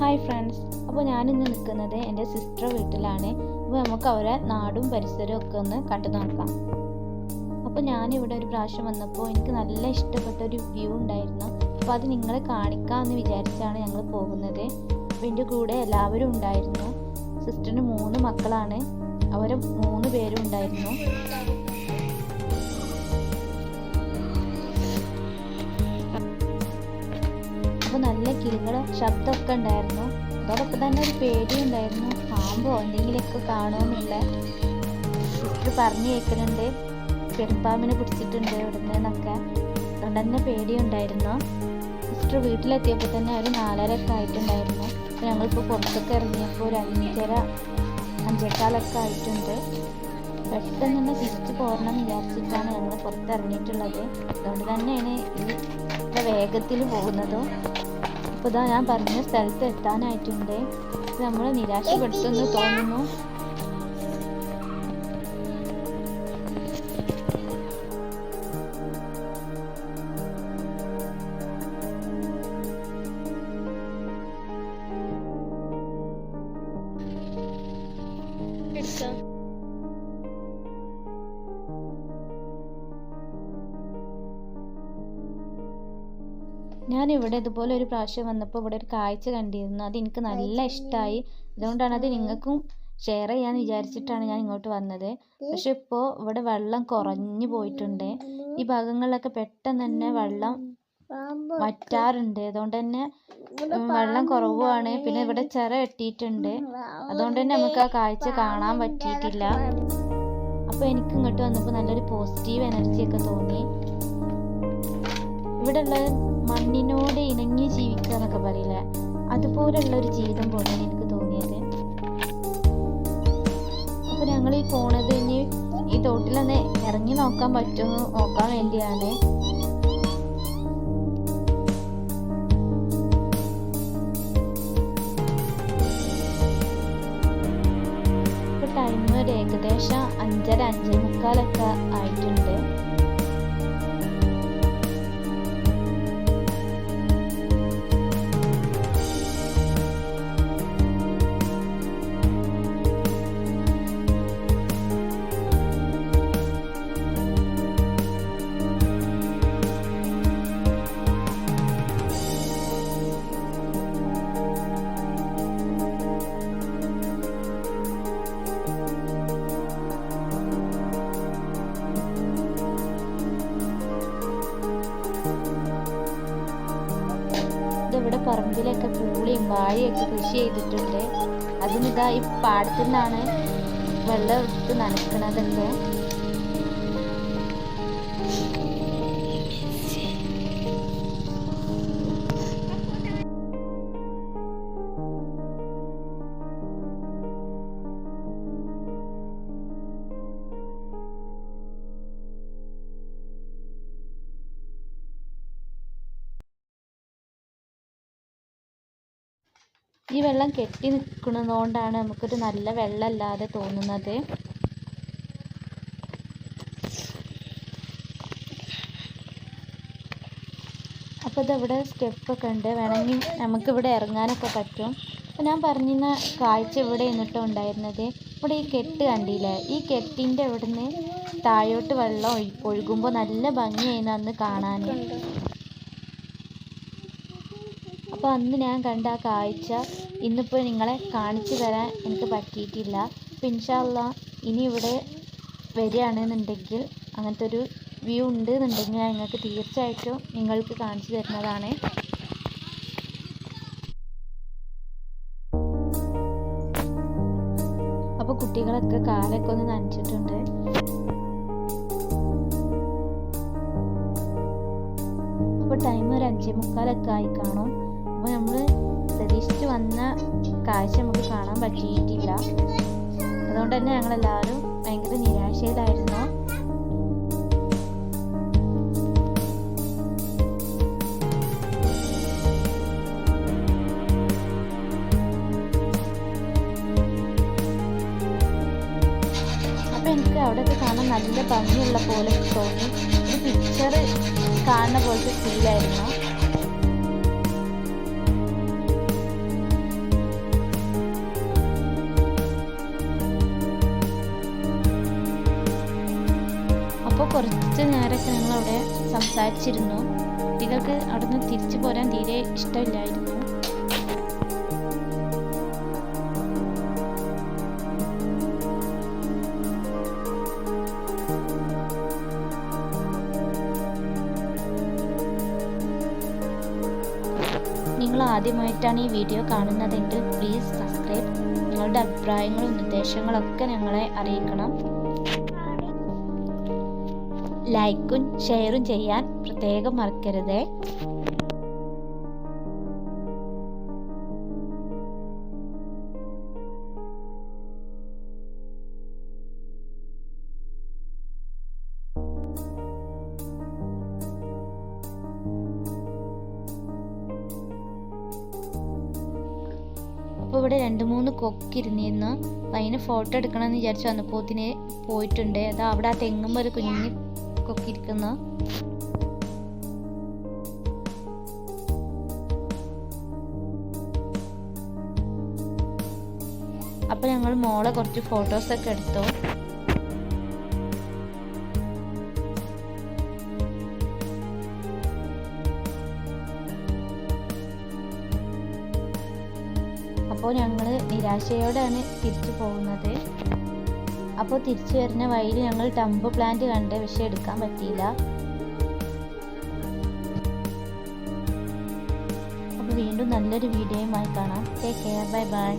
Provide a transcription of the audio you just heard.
Hi friends അപ്പോൾ ഞാനിന്ന് നിൽക്കുന്നത് എന്റെ സിസ്റ്റർ വീട്ടിലാണ്. അപ്പോൾ നമുക്ക് അവരെ നാടും പരിസരവും ഒക്കെ ഒന്ന് കണ്ടു നോക്കാം. അപ്പോൾ ഞാനിവിടെ ഒരു പ്രാവശ്യം വന്നപ്പോൾ എനിക്ക് നല്ല ഇഷ്ടപ്പെട്ട ഒരു വ്യൂ ഉണ്ടായിരുന്നു. അപ്പോൾ അത് നിങ്ങളെ കാണിക്കാമെന്ന് വിചാരിച്ചാണ് ഞങ്ങൾ പോകുന്നത്. അപ്പോൾ എന്റെ കൂടെ എല്ലാവരും ഉണ്ടായിരുന്നു. സിസ്റ്ററിന് മൂന്ന് മക്കളാണ്. അവരെ മൂന്ന് പേരും ഉണ്ടായിരുന്നു. ശബ്ദമൊക്കെ ഉണ്ടായിരുന്നു. അതോടൊപ്പം തന്നെ ഒരു പേടിയുണ്ടായിരുന്നു പാമ്പോ? എന്തെങ്കിലുമൊക്കെ കാണുമെന്നില്ല സിസ്റ്റർ പറഞ്ഞു കേൾക്കുന്നുണ്ട്. പെരുമ്പാമ്പിനെ പിടിച്ചിട്ടുണ്ട് ഇവിടുന്ന് എന്നൊക്കെ. അതുകൊണ്ട് തന്നെ പേടിയുണ്ടായിരുന്നു സിസ്റ്റർ വീട്ടിലെത്തിയപ്പോൾ തന്നെ ഒരു നാലര ആയിട്ടുണ്ടായിരുന്നു. അപ്പോൾ ഞങ്ങളിപ്പോൾ പുറത്തൊക്കെ ഇറങ്ങിയപ്പോൾ ഒരു അഞ്ചര അഞ്ചേക്കാലൊക്കെ ആയിട്ടുണ്ട്. പെട്ടെന്ന് തന്നെ തിരിച്ചു പോരണം വിചാരിച്ചിട്ടാണ് ഞങ്ങൾ പുറത്തിറങ്ങിയിട്ടുള്ളത്. അതുകൊണ്ട് തന്നെയാണ് ഈ വേഗത്തിൽ പോകുന്നതും. അപ്പോൾ ഇതാ ഞാൻ പറഞ്ഞ സ്ഥലത്ത് എത്താനായിട്ടുണ്ട്. നമ്മൾ നമ്മളെ നിരാശപ്പെടുത്തുമെന്ന് തോന്നുന്നു. ഞാൻ ഇവിടെ ഇതുപോലെ ഒരു പ്രാവശ്യം വന്നപ്പോൾ ഇവിടെ ഒരു കാഴ്ച കണ്ടിരുന്നു. അത് എനിക്ക് നല്ല ഇഷ്ടമായി അതുകൊണ്ടാണ് അത് നിങ്ങൾക്കും ഷെയർ ചെയ്യാന്ന് വിചാരിച്ചിട്ടാണ് ഞാൻ ഇങ്ങോട്ട് വന്നത്. പക്ഷെ ഇപ്പോ ഇവിടെ വെള്ളം കുറഞ്ഞു പോയിട്ടുണ്ട്. ഈ ഭാഗങ്ങളിലൊക്കെ പെട്ടെന്ന് തന്നെ വെള്ളം വറ്റാറുണ്ട്. അതുകൊണ്ട് തന്നെ വെള്ളം കുറവുമാണ് പിന്നെ ഇവിടെ ചിറ കെട്ടിയിട്ടുണ്ട് അതുകൊണ്ട് തന്നെ നമുക്ക് ആ കാഴ്ച കാണാൻ പറ്റിയിട്ടില്ല. അപ്പോൾ എനിക്ക് ഇങ്ങോട്ട് വന്നപ്പോൾ നല്ലൊരു പോസിറ്റീവ് എനർജി ഒക്കെ തോന്നി. ഇവിടെ ഉള്ള മണ്ണിനോട് ഇണങ്ങി ജീവിക്കുക എന്നൊക്കെ പറയില്ലേ? അതുപോലുള്ള ഒരു ജീവിതം പോലെയാണ് എനിക്ക് തോന്നിയത്. അപ്പൊ ഞങ്ങൾ ഈ പോണത് ഇനി ഈ തോട്ടിലൊന്ന് ഇറങ്ങി നോക്കാൻ പറ്റുമെന്ന് നോക്കാൻ വേണ്ടിയാണ്. ടൈം ഒരു ഏകദേശം അഞ്ചര അഞ്ചേ മുക്കാലൊക്കെ ആയിട്ടുണ്ട്. ഇവിടെ പറമ്പിലൊക്കെ പൂളിയും വാഴയൊക്കെ കൃഷി ചെയ്തിട്ടുണ്ട്. അതിനിതാ ഈ പാടത്തു നിന്നാണ് വെള്ളം എടുത്ത് നനക്കണതൊക്കെ ഈ വെള്ളം കെട്ടി നിൽക്കുന്നതുകൊണ്ടാണ് നമുക്കൊരു നല്ല വെള്ളമല്ലാതെ തോന്നുന്നത്. അപ്പോൾ ഇതവിടെ സ്റ്റെപ്പൊക്കെ ഉണ്ട്. വേണമെങ്കിൽ നമുക്കിവിടെ ഇറങ്ങാനൊക്കെ പറ്റും. അപ്പോൾ ഞാൻ പറഞ്ഞിരുന്ന കാഴ്ച ഇവിടെ നിന്നിട്ടോ ഉണ്ടായിരുന്നത്. ഇവിടെ ഈ കെട്ട് കണ്ടില്ലേ? ഈ കെട്ടിന്റെ ഇവിടുന്ന് താഴോട്ട് വെള്ളം ഒഴി ഒഴുകുമ്പോൾ നല്ല ഭംഗിയായിരുന്നു അന്ന് കാണാൻ. അപ്പോൾ അന്ന് ഞാൻ കണ്ട ആ കാഴ്ച ഇന്നിപ്പോൾ നിങ്ങളെ കാണിച്ചു തരാൻ എനിക്ക് പറ്റിയിട്ടില്ല. അപ്പം ഇൻഷാല്ല ഇനി ഇവിടെ വരികയാണെന്നുണ്ടെങ്കിൽ അങ്ങനത്തെ ഒരു വ്യൂ ഉണ്ട് എന്നുണ്ടെങ്കിൽ ഞാൻ നിങ്ങൾക്ക് തീർച്ചയായിട്ടും നിങ്ങൾക്ക് കാണിച്ചു തരുന്നതാണ്. അപ്പോൾ കുട്ടികളൊക്കെ കാലൊക്കെ ഒന്ന് നനച്ചിട്ടുണ്ട്. അപ്പോൾ ടൈം ഒരു അഞ്ചേ മുക്കാലൊക്കെ ആയി കാണും. അപ്പോൾ നമ്മൾ പ്രതീക്ഷിച്ച് വന്ന കാഴ്ച നമുക്ക് കാണാൻ പറ്റിയിട്ടില്ല. അതുകൊണ്ട് തന്നെ ഞങ്ങളെല്ലാവരും ഭയങ്കര നിരാശയിലായിരുന്നു. എനിക്ക് അവിടെയൊക്കെ കാണാൻ നല്ല ഭംഗിയുള്ള പോലെ തോന്നി. ഒരു പിക്ചർ കാണുന്ന പോലത്തെ ഫീലായിരുന്നു കുറച്ച് നേരമൊക്കെ ഞങ്ങൾ അവിടെ സംസാരിച്ചിരുന്നു. കുട്ടികൾക്ക് അവിടുന്ന് തിരിച്ചു പോരാൻ തീരെ ഇഷ്ടമില്ലായിരുന്നു. നിങ്ങൾ ആദ്യമായിട്ടാണ് ഈ വീഡിയോ കാണുന്നതെങ്കിൽ പ്ലീസ് സബ്സ്ക്രൈബ്. നിങ്ങളുടെ അഭിപ്രായങ്ങളും നിർദ്ദേശങ്ങളൊക്കെ ഞങ്ങളെ അറിയിക്കണം. ലൈക്കും ഷെയറും ചെയ്യാൻ പ്രത്യേകം മറക്കരുതേ. അപ്പോൾ ഇവിടെ രണ്ട് മൂന്ന് കൊക്കിരുന്നിരുന്നു അപ്പം അതിന് ഫോട്ടോ എടുക്കണമെന്ന് വിചാരിച്ചു വന്നപ്പോത്തിന് പോയിട്ടുണ്ട്. അത് അവിടെ ആ തെങ്ങുമ്പോൾ ഒരു കുഞ്ഞ് കൊക്കിരിക്കുന്നു അപ്പോൾ ഞങ്ങൾ മോളെ കുറച്ച് ഫോട്ടോസ് ഒക്കെ എടുത്തു. അപ്പോൾ ഞങ്ങൾ നിരാശയോടെയാണ് തിരിച്ചു പോകുന്നത്. അപ്പോൾ തിരിച്ചു വരുന്ന വഴിയിൽ ഞങ്ങൾ ടംബ് പ്ലാന്റ് കണ്ട് പക്ഷെ എടുക്കാൻ പറ്റിയില്ല. അപ്പോൾ വീണ്ടും നല്ലൊരു വീഡിയോയുമായി കാണാം. Take care bye bye